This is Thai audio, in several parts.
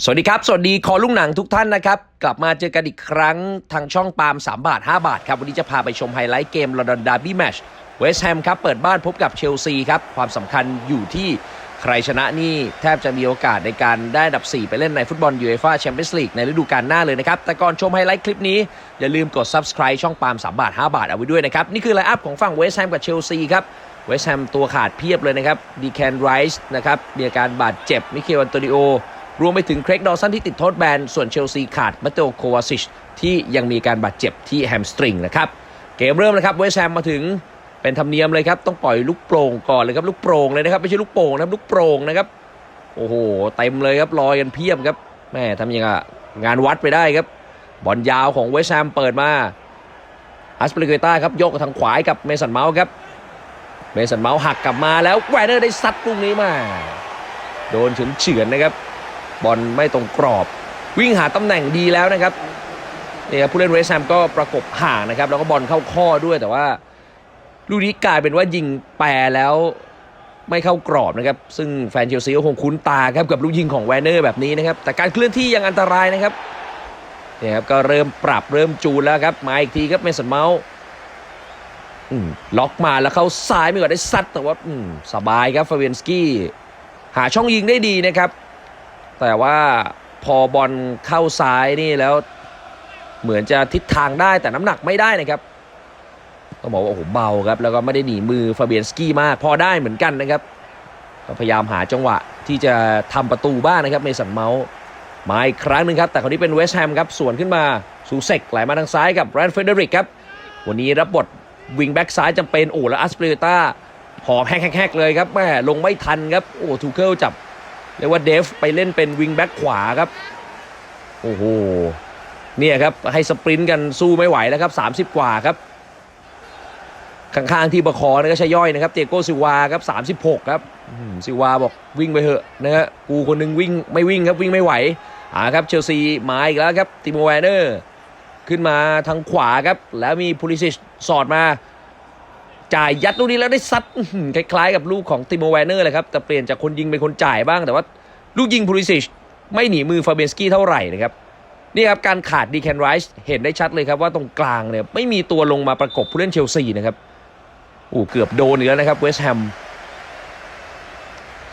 สวัสดีครับ สวัสดีคอลุงหนังทุกท่านนะครับ กลับมาเจอกันอีกครั้งทางช่องปาล์ม3 บาท 5 บาทครับ วันนี้จะพาไปชมไฮไลท์เกมลอนดอนดาร์บี้แมชเวสต์แฮมครับ เปิดบ้านพบกับเชลซีครับ ความสำคัญอยู่ที่ใครชนะนี่แทบจะมีโอกาสในการได้อันดับ 4 ไปเล่นในฟุตบอลยูเอฟ่าแชมเปี้ยนส์ลีกในฤดูกาลหน้าเลยนะครับ แต่ก่อนชมไฮไลท์คลิปนี้ อย่าลืมกด subscribe ช่องปาล์ม3บาท 5 บาทเอาไว้ด้วยนะครับนี่คือไลน์อัพของฝั่งเวสต์แฮมกับเชลซีครับเวสต์แฮมตัวขาดเพียบเลยนะครับดีแคนไรส์นะครับมีอาการบาดเจ็บมิเคลอันโตนิโอ รวมไปถึงเครกดอสันที่ติดโทษแบน ส่วนเชลซีขาดมาเตโอโควาซิชที่ยังมีการบาดเจ็บที่แฮมสตริงนะครับ เกมเริ่มแล้วครับเวสแฮมมาถึงเป็นธรรมเนียมเลยครับ ต้องปล่อยลูกโปร่งก่อนเลยครับ ลูกโปร่งเลยนะครับ ไม่ใช่ลูกโป่งนะครับ ลูกโปร่งนะครับ โอ้โห เต็มเลยครับลอยกันเพียบครับแม่ทำยังไงงานวัดไปได้ครับ บอลยาวของเวสแฮมเปิดมาอัสเปริเกต้าครับยกทางขวาให้กับเมสันเมาส์ครับเมสันเมาส์หักกลับมาแล้วแวร์เนอร์ได้ซัดลูกนี้มา โดนเฉือนนะครับ บอลไม่ตรงกรอบ วิ่งหาตำแหน่งดีแล้วนะครับเนี่ครับผู้เล่นเวสต์แฮมก็ประกบห่างนะครับ แล้วก็บอลเข้าข้อด้วยแต่ว่าลูกนี้กลายเป็นว่ายิงแปรแล้วไม่เข้ากรอบนะครับ ซึ่งแฟนเชลซีก็คงคุ้นตาครับกับลูกยิงของแวนเนอร์แบบนี้นะครับ แต่การเคลื่อนที่ยังอันตรายนะครับเนี่ยครับก็เริ่มปรับเริ่มจูนแล้วครับมาอีกทีครับเมสันเมาส์ล็อกมาแล้วเข้าซ้ายไม่ก่อนได้ซัดแต่ว่าสบายครับฟาเวนสกี้หาช่องยิงได้ดีนะครับ แต่ว่าพอบอลเข้าซ้ายนี่แล้ว เหมือนจะทิศทางได้แต่น้ำหนักไม่ได้นะครับต้องบอกว่าโอ้โหเบาครับ แล้วก็ไม่ได้หนีมือฟาเบียนสกี้มาก พอได้เหมือนกันนะครับ ก็พยายามหาจังหวะที่จะทำประตูบ้างนะครับเมสันเมาส์มาอีกครั้งหนึ่งครับ แต่คนนี้เป็นเวสต์แฮมครับสวนขึ้นมาซูเซกไหลมาทางซ้ายกับแรนเฟเดริกครับ วันนี้รับบทวิงแบ็กซ้ายจำเป็นโอ้แล้วอัสเปริต้าหอบแฮกๆเลยครับแม่ลงไม่ทันครับโอ้ทูเคิลจับ เรียกว่าเดฟไปเล่นเป็นวิงแบ็กขวาครับ โอ้โห เนี่ยครับ ให้สปรินต์กันสู้ไม่ไหวแล้วครับ 30 กว่าครับ ข้างๆที่ประคอนี่ก็ใช่ย่อยนะครับเจโก้ซิวาครับ36 ครับซิวาบอกวิ่งไปเถอะนะฮะกูคนหนึงวิ่งไม่วิ่งครับวิ่งไม่ไหวอ่าครับเชลซีมาอีกแล้วครับติโมแวนเนอร์ขึ้นมาทางขวาครับ แล้วมีพูลิซิชสอดมา จ่ายยัดลูกนี้แล้วได้ซัดคล้ายๆกับลูกของติโมแวนเนอร์เลยครับ แต่เปลี่ยนจากคนยิงเป็นคนจ่ายบ้าง แต่ว่าลูกยิงพูลิซิชไม่หนีมือฟาเบนสกี้เท่าไหร่นะครับนี่ครับการขาดดีแคนไรส์เห็นได้ชัดเลยครับว่าตรงกลางเนี่ยไม่มีตัวลงมาประกบผู้เล่นเชลซีนะครับโอ้เกือบโดนอีกแล้วนะครับเวสต์แฮม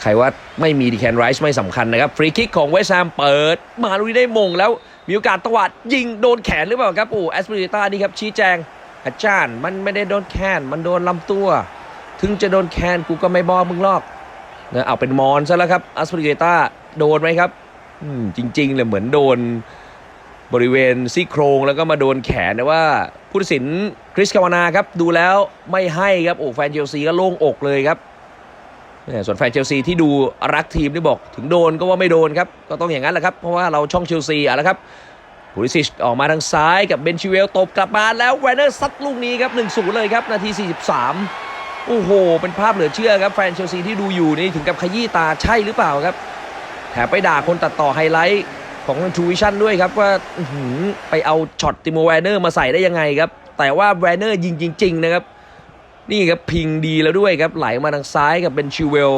ใครว่าไม่มีดีแคนไรส์ไม่สำคัญนะครับ ฟรีคิกของเวสต์แฮมเปิด มาลุยได้มงแล้วมีโอกาสตวัดยิงโดนแขนหรือเปล่าครับโอ้แอสเปริต้านี่ครับชี้แจง อาจารย์มันไม่ได้โดนแคนมันโดนลำตัว ถึงจะโดนแคนกูก็ไม่บอกมึงหรอกนะเอาเป็นมอนซะแล้วครับอัสปริเกต้าโดนไหมครับอืมจริงๆเลยเหมือนโดนบริเวณซี่โครงแล้วก็มาโดนแขนแต่ว่าผู้ตัดสินคริสคาวานาครับดูแล้วไม่ให้ครับโอ้แฟนเชลซีก็โล่งอกเลยครับเนี่ยส่วนแฟนเชลซีที่ดูรักทีมที่บอก ถึงโดนก็ว่าไม่โดนครับ ก็ต้องอย่างนั้นแหละครับ เพราะว่าเราช่องเชลซีอะแล้วครับ พูลิซิชออกมาทางซ้ายกับเบนชิเวลตบกลับมาแล้วแวนเนอร์ซัดลูกนี้ครับ1-0เลยครับ นาที 43 โอ้โห เป็นภาพเหลือเชื่อครับ แฟนเชลซีที่ดูอยู่นี่ถึงกับขยี้ตาใช่หรือเปล่าครับ แถมไปด่าคนตัดต่อไฮไลท์ของทูวิชั่นด้วยครับ ว่าไปเอาช็อตติโมแวนเนอร์มาใส่ได้ยังไงครับ แต่ว่าแวนเนอร์ยิงจริง ๆ นะครับ นี่ครับพิงดีแล้วด้วยครับไหลมาทางซ้ายกับเบนชิเวล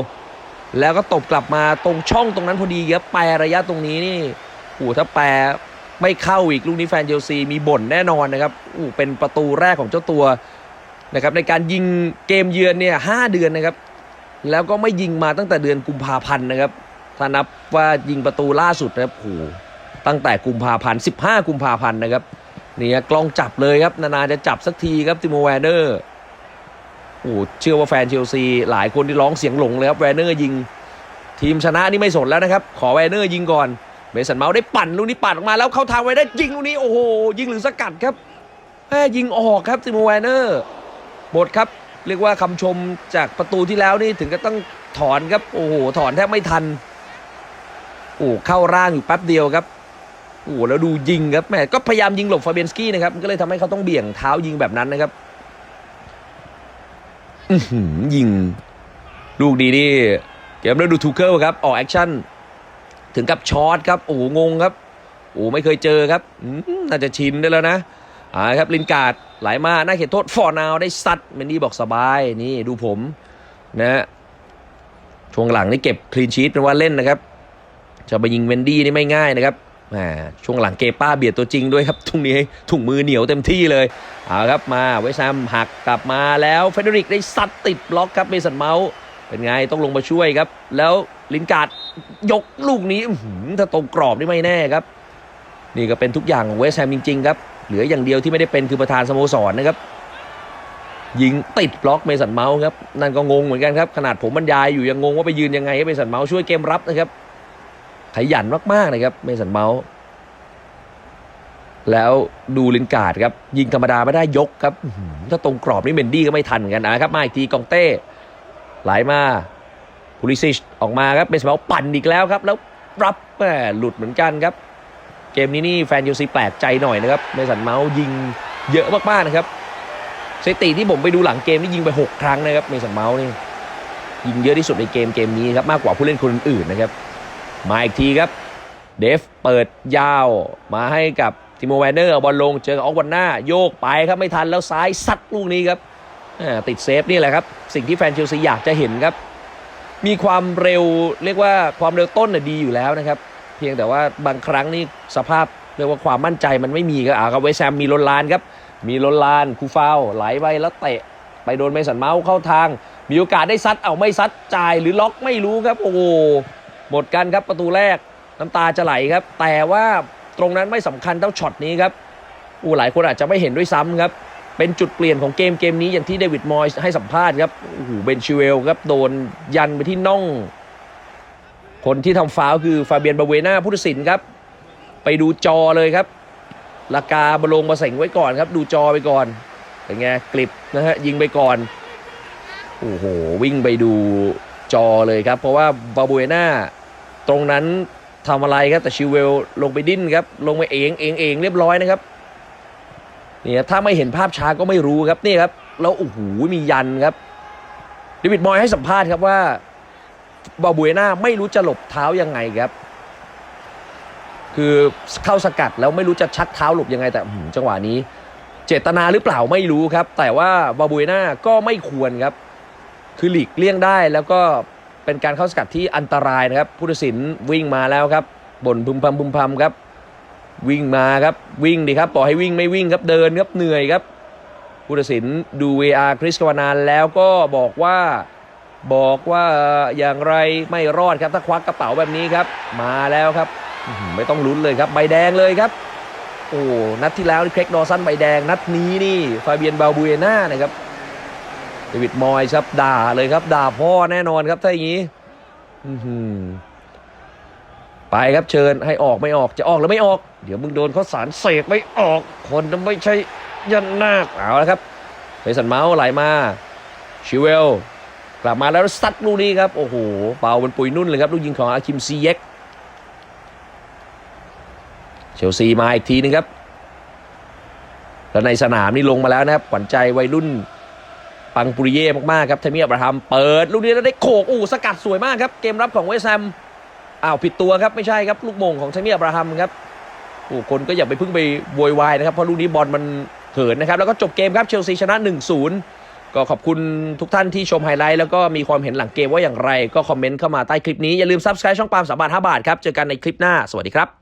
แล้วก็ตบกลับมาตรงช่องตรงนั้นพอดีครับแปรระยะตรงนี้นี่โอ้ถ้าแปร ไม่เข้าอีกลูกนี้แฟนเชลซีมีบ่นแน่นอนนะครับอู้เป็นประตูแรกของเจ้าตัวนะครับในการยิงเกมเยือนเนี่ยหเดือนนะครับ แล้วก็ไม่ยิงมาตั้งแต่เดือนกุมภาพันธ์นะครับถ้านับว่ายิงประตูล่าสุดนะครับโอ้ตั้งแต่กุมภาพันธ์15 กุมภาพันธ์นะครับเนี่ยกล้องจับเลยครับ นานๆจะจับสักทีครับติโมแวนเนอร์โอ้เชื่อว่าแฟนเชลซี หลายคนที่ร้องเสียงหลงเลยครับแวนเนอร์ยิง ทีมชนะนี่ไม่สนแล้วนะครับ ขอแวนเนอร์ยิงก่อน เมสันเมาส์ได้ปั่นลูกนี้ปั่นออกมาแล้วเข้าทางไว้ได้ยิงลูกนี้โอ้โหยิงหรือสกัดครับแม่ยิงออกครับติโมแวนเนอร์หมดครับ เรียกว่าคำชมจากประตูที่แล้วนี่ถึงก็ต้องถอนครับ โอ้โห ถอนแทบไม่ทัน โอ้เข้าร่างอยู่แป๊บเดียวครับ โอ้แล้วดูยิงครับแม่ก็พยายามยิงหลบฟาเบียนสกี้นะครับก็เลยทำให้เขาต้องเบี่ยงเท้ายิงแบบนั้นนะครับอือหือยิง ลูกดีนี่เกมแล้วดูทูเคิลครับ ออกแอคชั่น ถึงกับช็อตครับโอ้งงครับโอ้ไม่เคยเจอครับน่าจะชินได้แล้วนะอ่าครับลินการ์ดไหลมาหน้าเขตโทษฟอร์นาวได้ซัดเมนดี้บอกสบายนี่ดูผมนะฮะช่วงหลังนี่เก็บคลีนชีตเป็นว่าเล่นนะครับ จะไปยิงเวนดี้นี่ไม่ง่ายนะครับแหมช่วงหลังเกป้าเบียดตัวจริงด้วยครับทุงนี้ถุงมือเหนียวเต็มที่เลยเอาครับมาเวสต์แฮมหักกลับมาแล้วเฟเดริกได้ซัดติดบล็อกครับเมสันเมาส์ เป็นไงต้องลงมาช่วยครับ แล้วลินการ์ดยกลูกนี้ถ้าตรงกรอบนี่ไม่แน่ครับ นี่ก็เป็นทุกอย่างของเวสต์แฮมจริงๆครับ เหลืออย่างเดียวที่ไม่ได้เป็นคือประธานสโมสรนะครับ ยิงติดบล็อกเมสันเมาส์ครับ นั่นก็งงเหมือนกันครับ ขนาดผมบรรยายอยู่ยังงงว่าไปยืนยังไงให้เมสันเมาส์ช่วยเกมรับนะครับ ขยันมากๆนะครับเมสันเมาส์แล้วดูลินการ์ดครับ ยิงธรรมดาไม่ได้ยกครับ ถ้าตรงกรอบนี่เมนดี้ก็ไม่ทันเหมือนกันนะครับ มาอีกทีกองเต้ ไหลมาพูลิซิชออกมาครับเมสันเมาส์ปั่นอีกแล้วครับ แล้วรับแหมหลุดเหมือนกันครับ เกมนี้นี่แฟนยูซีแปลกใจหน่อยนะครับเมสันเมาส์ยิงเยอะมากๆนะครับสถิติที่ผมไปดูหลังเกมนี่ยิงไป 6 ครั้งนะครับเมสันเมาส์นี่ยิงเยอะที่สุดในเกมเกมนี้ครับมากกว่าผู้เล่นคนอื่นๆนะครับ มาอีกทีครับเดฟเปิดยาวมาให้กับทิโมแวนเนอร์บอลลงเจอกับออกวันหน้า โยกไปครับไม่ทันแล้วซ้ายซัดลูกนี้ครับ ติดเซฟนี่แหละครับ สิ่งที่แฟนเชลซีอยากจะเห็นครับ มีความเร็วเรียกว่าความเร็วต้นน่ะดีอยู่แล้วนะครับ เพียงแต่ว่าบางครั้งนี่สภาพเรียกว่าความมั่นใจมันไม่มีครับอ่าครับเวสแฮมมีลนลานครับมีลนลานคูฟาวไหลไปแล้วเตะ ไปโดนเมสันเมาส์เข้าทาง มีโอกาสได้ซัดเอาไม่ซัดจ่ายหรือล็อกไม่รู้ครับ โอ้โหหมดกันครับประตูแรกน้ำตาจะไหลครับ แต่ว่าตรงนั้นไม่สำคัญเท่าช็อตนี้ครับอู้หลายคนอาจจะไม่เห็นด้วยซ้ำครับ เป็นจุดเปลี่ยนของเกมเกมนี้อย่างที่เดวิดมอยส์ให้สัมภาษณ์ครับโอ้โหเบนชิเวลครับโดนยันไปที่น่อง คนที่ทำฟาวคือฟาเบียนบาเวน่าผู้ตัดสินครับ ไปดูจอเลยครับลากาบลงมาเสงไว้ก่อนครับ ดูจอไปก่อนเป็นไงกลิบนะฮะยิงไปก่อนโอ้โหวิ่งไปดูจอเลยครับ เพราะว่าบาเวน่าตรงนั้นทำอะไรครับแต่ชิวเวลลงไปดิ้นครับ ลงไปเองเองเองเรียบร้อยนะครับ นี่ครับถ้าไม่เห็นภาพช้าก็ไม่รู้ครับนี่ครับ แล้วโอ้โหมียันครับเดวิดมอยให้สัมภาษณ์ครับว่าบาบูเอน่าไม่รู้จะหลบเท้ายังไงครับ คือเข้าสกัดแล้วไม่รู้จะชักเท้าหลบยังไง แต่จังหวะนี้ เจตนาหรือเปล่าไม่รู้ครับ แต่ว่าบาบูเอน่าก็ไม่ควรครับ คือหลีกเลี่ยงได้แล้วก็เป็นการเข้าสกัดที่อันตรายนะครับผู้ตัดสินวิ่งมาแล้วครับบ่นพึมพำพึมพำครับ วิ่งมาครับวิ่งดีครับปล่อยให้วิ่งไม่วิ่งครับเดินครับเหนื่อยครับผู้ตัดสินดู VR คริสกวานานแล้วก็บอกว่าบอกว่าอย่างไรไม่รอดครับถ้าควักกระเป๋าแบบนี้ครับ มาแล้วครับ ไม่ต้องลุ้นเลยครับใบแดงเลยครับ โอ้นัดที่แล้วนี่เครกดอสันใบแดง นัดนี้นี่ฟาเบียนบาบูเอน่านะครับเดวิดมอยส์ครับด่าเลยครับ ด่าพ่อแน่นอนครับถ้าอย่างนี้อื ไปครับเชิญให้ออกไม่ออกจะออกหรือไม่ออก เดี๋ยวมึงโดนข้อสารเสกไม่ออกคนนั้นไม่ใช่ยันนาคเอาละครับเฟสันเมาส์ไหลมาชิเวลกลับมาแล้วซัดลูกนี้ครับโอ้โหเป่าเป็นปุยนุ่นเลยครับลูกยิงของอาคิมซีเย็กเชลซีมาอีกทีนึงครับแล้วในสนามนี่ลงมาแล้วนะครับขวัญใจวัยรุ่นปังปุริเย่มากๆครับเทมีอับราฮัมเปิด ลูกนี้แล้วได้โขกอู้สกัดสวยมากครับ เกมรับของเวสแฮม อ้าวผิดตัวครับไม่ใช่ครับลูกมงของเทมีอับราฮัมครับโอ้คนก็อย่าไปพึ่งไปโวยวายนะครับเพราะลูกนี้บอลมันเหินนะครับแล้วก็จบเกมครับเชลซีชนะ 1-0 ก็ขอบคุณทุกท่านที่ชมไฮไลท์แล้วก็มีความเห็นหลังเกมว่าอย่างไร ก็คอมเมนต์เข้ามาใต้คลิปนี้อย่าลืมซับสไครต์ช่องปาล์มสามบาทห้าบาทครับเจอกันในคลิปหน้าสวัสดีครับ